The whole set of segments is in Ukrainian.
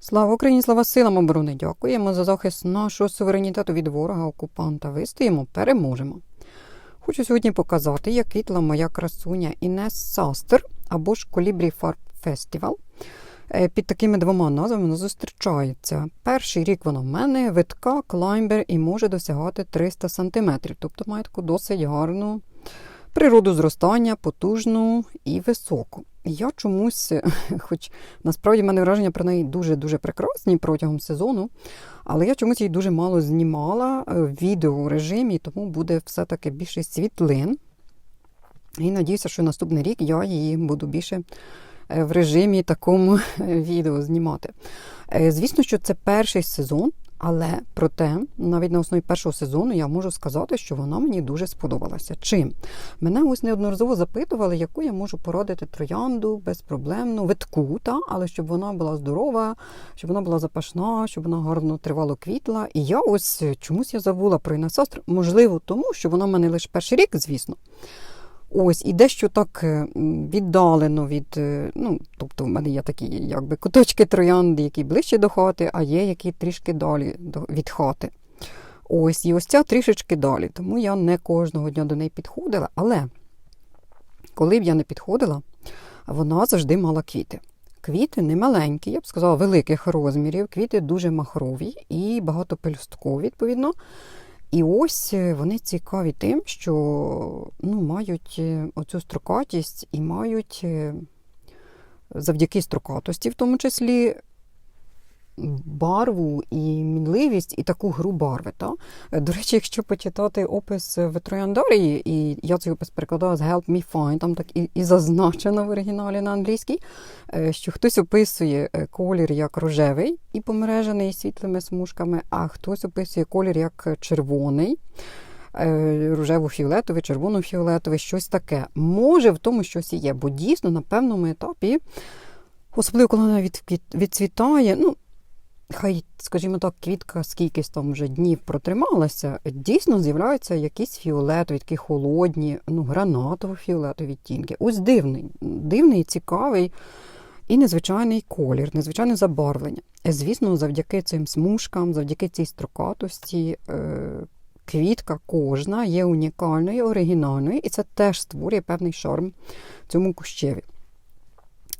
Слава Україні, слава силам оборони! Дякуємо за захист нашого суверенітету від ворога окупанта. Вистоїмо, переможемо. Хочу сьогодні показати, як квітла моя красуня Інес Састер або ж Колібрі Фарб Фестивал. Е, Під такими двома назвами вона зустрічається. Перший рік вона в мене витка, клаймбер і може досягати 300 см, тобто має таку досить гарну природу зростання, потужну і високу. Я чомусь, хоч насправді в мене враження про неї дуже-дуже прекрасні протягом сезону, але я чомусь її дуже мало знімала в відеорежимі, тому буде все-таки більше світлин. І надіюся, що наступний рік я її буду більше е, в режимі такому відео знімати. Е, Звісно, що це перший сезон, але проте, навіть на основі першого сезону я можу сказати, що вона мені дуже сподобалася. Чим? Мене ось неодноразово запитували, яку я можу порадити троянду безпроблемну, витку, та, але щоб вона була здорова, щоб вона була запашна, щоб вона гарно тривало квітла. І я ось чомусь я забула про інесастр, можливо, тому що вона в мене лише перший рік, звісно. Ось, і дещо так віддалено від. е, Ну, тобто, в мене є такі якби куточки троянди, які ближче до хати, а є які трішки далі від хати. Ось, і ось ця трішечки далі. Тому я не кожного дня до неї підходила. Але коли б я не підходила, вона завжди мала квіти. Квіти не маленькі, я б сказала, великих розмірів, квіти дуже махрові і багатопелюсткові, відповідно. І ось е, вони цікаві тим, що ну, мають е, оцю строкатість і мають е, завдяки строкатості, в тому числі, барву і мінливість, і таку гру барви. Та? Е, До речі, якщо почитати опис в Трояндарії, і я цей опис перекладала з Help Me Find, там так і, і зазначено в оригіналі на англійській, е, що хтось описує е, колір як рожевий і помережений світлими смужками, а хтось описує колір як червоний. е, Рожево-фіолетовий, червоно-фіолетовий, щось таке. Може, в тому щось і є, бо дійсно на певному етапі, особливо коли вона відцвітає, ну, хай, скажімо так, квітка скількись там вже днів протрималася, дійсно з'являються якісь фіолетові, такі холодні, ну, гранатово-фіолетові відтінки. Ось дивний, дивний, цікавий і незвичайний колір, незвичайне забарвлення. Звісно, завдяки цим смужкам, завдяки цій строкатості, е, квітка кожна є унікальною, оригінальною, і це теж створює певний шарм цьому кущеві.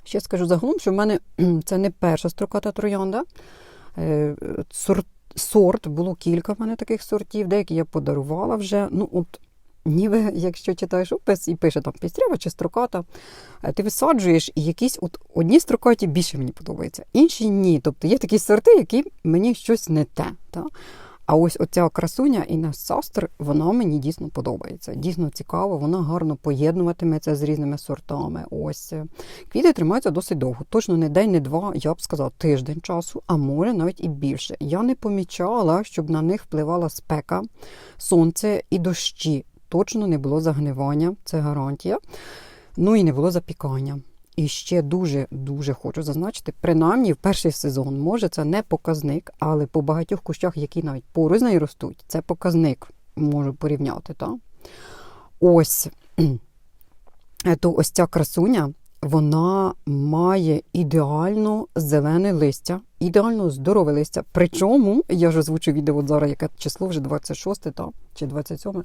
Ще скажу загалом, що в мене це не перша строката троянда. Е, Сорт, сорт було кілька в мене таких сортів, деякі я подарувала вже. Ну, от, ніби, якщо читаєш опис і пише там пістрява чи строката, е, ти висаджуєш, і якісь от одні строкаті більше мені подобаються, інші ні. Тобто є такі сорти, які мені щось не те. Та? А ось оця красуня Інес Састер, вона мені дійсно подобається. Дійсно цікаво, вона гарно поєднуватиметься з різними сортами. Ось е, квіти тримаються досить довго. Точно не день, не два, я б сказала, тиждень часу, а може навіть і більше. Я не помічала, щоб на них впливала спека, сонце і дощі. Точно не було загнивання, це гарантія. Ну і не було запікання. І ще дуже-дуже хочу зазначити, принаймні в перший сезон, може, це не показник, але по багатьох кущах, які навіть поруч ростуть, це показник можу порівняти. Та? Ось, то ось ця красуня, вона має ідеально зелене листя, ідеально здорове листя. Причому, я ж озвучу відео зараз, яке число вже 26 та, чи 27.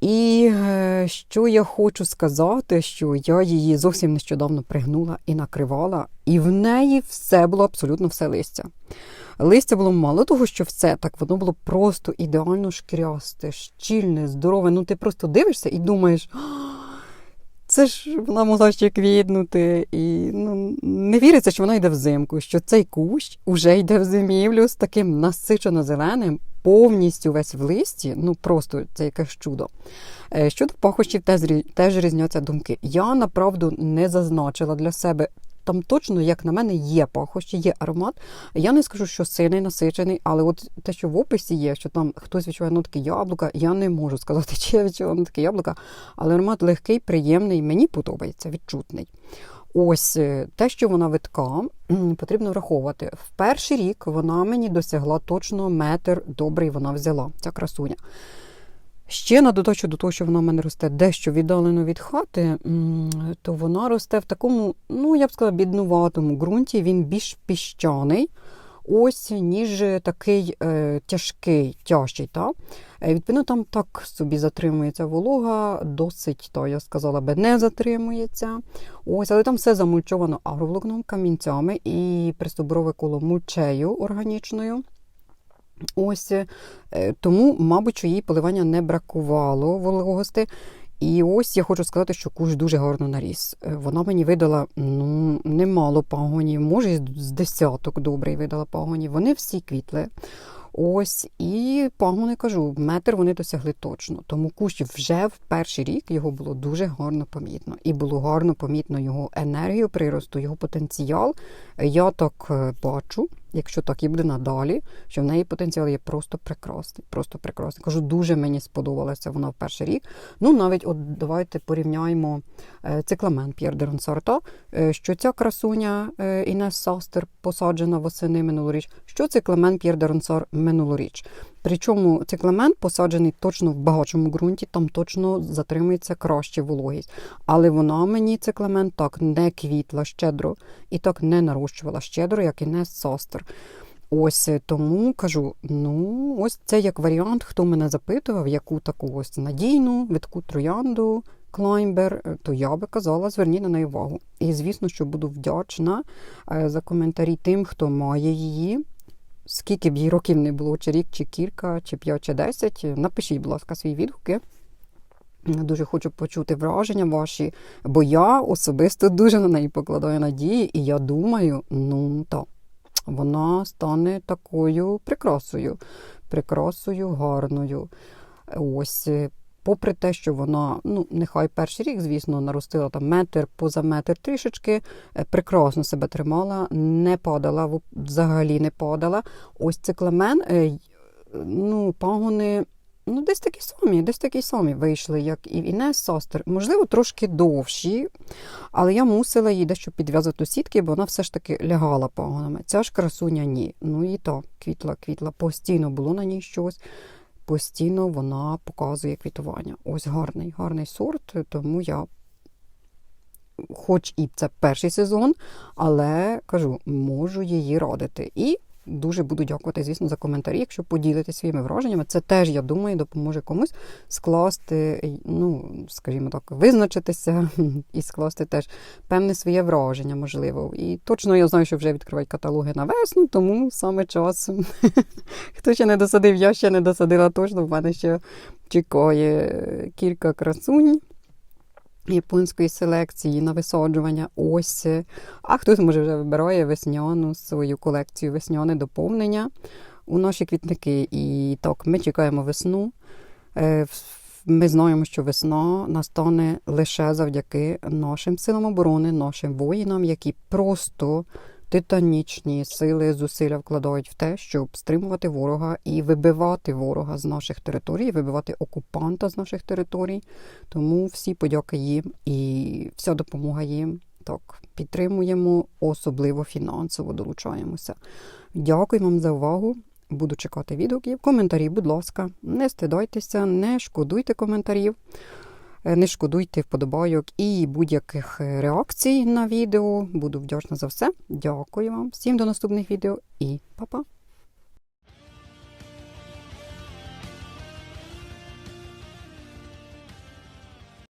І е, що я хочу сказати, що я її зовсім нещодавно пригнула і накривала, і в неї все було абсолютно все листя. Листя було мало того, що все так, воно було просто ідеально шкірясте, щільне, здорове. Ну ти просто дивишся і думаєш. Це ж вона могла ще квітнути, і ну, не віриться, що вона йде взимку, що цей кущ уже йде в зимівлю з таким насичено зеленим, повністю весь в листі. Ну просто це якесь чудо. Е, Щодо пахощів, теж, різняться думки. Я направду не зазначила для себе. Там точно, як на мене, є пахощі, є аромат. Я не скажу, що сильний, насичений, але от те, що в описі є, що там хтось відчуває нотки яблука, я не можу сказати, чи я відчувала нотки яблука, але аромат легкий, приємний, мені подобається, відчутний. Ось е, те, що вона витка, потрібно враховувати. В перший рік вона мені досягла точно метр добрий вона взяла, ця красуня. Ще на додачу до того, що вона в мене росте дещо віддалено від хати, то вона росте в такому, ну я б сказала, біднуватому ґрунті. Він більш піщаний, ось ніж такий е, тяжкий, тяжчий. Та? Е, Відповідно, там так собі затримується волога, досить, то я сказала би, не затримується. Ось, але там все замульчовано агроволокном, камінцями і пристоброве коло мульчею органічною. Ось е, тому, мабуть, що їй поливання не бракувало вологости. І ось я хочу сказати, що куш дуже гарно наріс. Е, Вона мені видала ну, немало пагонів, може, з десяток добре видала пагонів. Вони всі квітли. Ось, і пагони кажу, метр вони досягли точно. Тому кущ вже в перший рік його було дуже гарно помітно. І було гарно помітно його енергію приросту, його потенціал. Я так е, бачу, якщо так і буде надалі, що в неї потенціал є просто прекрасний. Просто прекрасний. Кажу, дуже мені сподобалася вона в перший рік. Ну, навіть от давайте порівняємо е, цикламен П'єр де Ронсарта, е, що ця красуня е, Інес Састер посаджена восени минулоріч, що цикламен П'єр де Ронсар минулоріч. Причому цикламен посаджений точно в багатшому ґрунті, там точно затримується краще вологість. Але вона мені цикламен так не квітла щедро і так не нарощувала щедро, як Інес Састер. Ось е, тому кажу: ну, ось це як варіант, хто мене запитував, яку таку ось надійну, видку троянду, клаймбер, е, то я би казала, зверніть на неї увагу. І звісно, що буду вдячна е, за коментарі тим, хто має її. Скільки б їй років не було, чи рік, чи кілька, чи п'ять, чи десять. Напишіть, будь ласка, свої відгуки. Дуже хочу почути враження ваші, бо я особисто дуже на неї покладаю надії, і я думаю, ну так, вона стане такою прикрасою, прикрасою гарною. Ось, попри те, що вона, ну, нехай перший рік, звісно, наростила там метр поза метр трішечки, е, прекрасно себе тримала, не падала, взагалі не падала. Ось цикламен, е, ну, пагони. Ну, десь такі самі, десь такі самі вийшли, як і Інес Састер. Можливо, трошки довші, але я мусила її дещо підв'язати сітки, бо вона все ж таки лягала пагонами. Ця ж красуня ні. Ну і так, квітла, квітла. Постійно було на ній щось. Постійно вона показує квітування. Ось гарний, гарний сорт, тому я, хоч і це перший сезон, але кажу, можу її радити. І дуже буду дякувати, звісно, за коментарі, якщо поділитесь своїми враженнями. Це теж, я думаю, допоможе комусь скласти, ну, скажімо так, визначитися і скласти теж певне своє враження, можливо. І точно я знаю, що вже відкривають каталоги на весну, тому саме час. Хто ще не досадив, я ще не досадила точно. В мене ще чекає кілька красунь. Японської селекції на висаджування ось. А хтось може вже вибирає весняну свою колекцію, весняне доповнення у наші квітники. І так, ми чекаємо весну. Е, Ми знаємо, що весна настане лише завдяки нашим силам оборони, нашим воїнам, які просто титанічні сили, зусилля вкладають в те, щоб стримувати ворога і вибивати ворога з наших територій, вибивати окупанта з наших територій. Тому всі подяки їм і вся допомога їм. Так, підтримуємо, особливо фінансово долучаємося. Дякую вам за увагу. Буду чекати відгуків. Коментарі, будь ласка, не стидайтеся, не шкодуйте коментарів, не шкодуйте вподобайок і будь-яких е, реакцій на відео. Буду вдячна за все. Дякую вам. Всім до наступних відео і па-па!